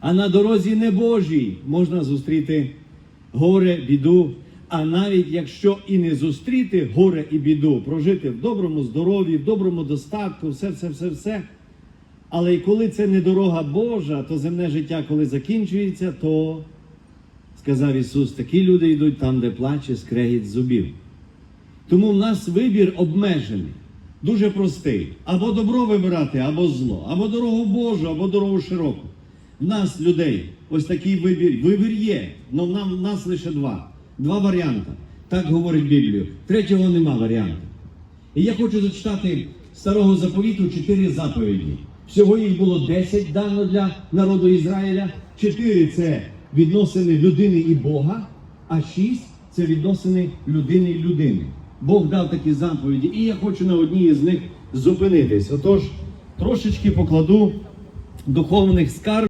А на дорозі небожій можна зустріти горе, біду. А навіть якщо і не зустріти горе і біду, прожити в доброму здоров'ї, в доброму достатку, все, все, все, все. Але і коли це не дорога Божа, то земне життя, коли закінчується, то сказав Ісус, такі люди йдуть там, де плаче скрегіт зубів. Тому в нас вибір обмежений, дуже простий. Або добро вибирати, або зло, або дорогу Божу, або дорогу широку. Нас, людей, ось такий вибір. Вибір є, але нам в нас лише два. Два варіанти. Так говорить Біблію. Третього нема варіанту. І я хочу зачитати старого заповіту чотири заповіді. Всього їх було 10 дано для народу Ізраїля. Чотири це відносини людини і Бога, а шість це відносини людини і людини. Бог дав такі заповіді, і я хочу на одній з них зупинитись. Отож, трошечки покладу духовних скарб.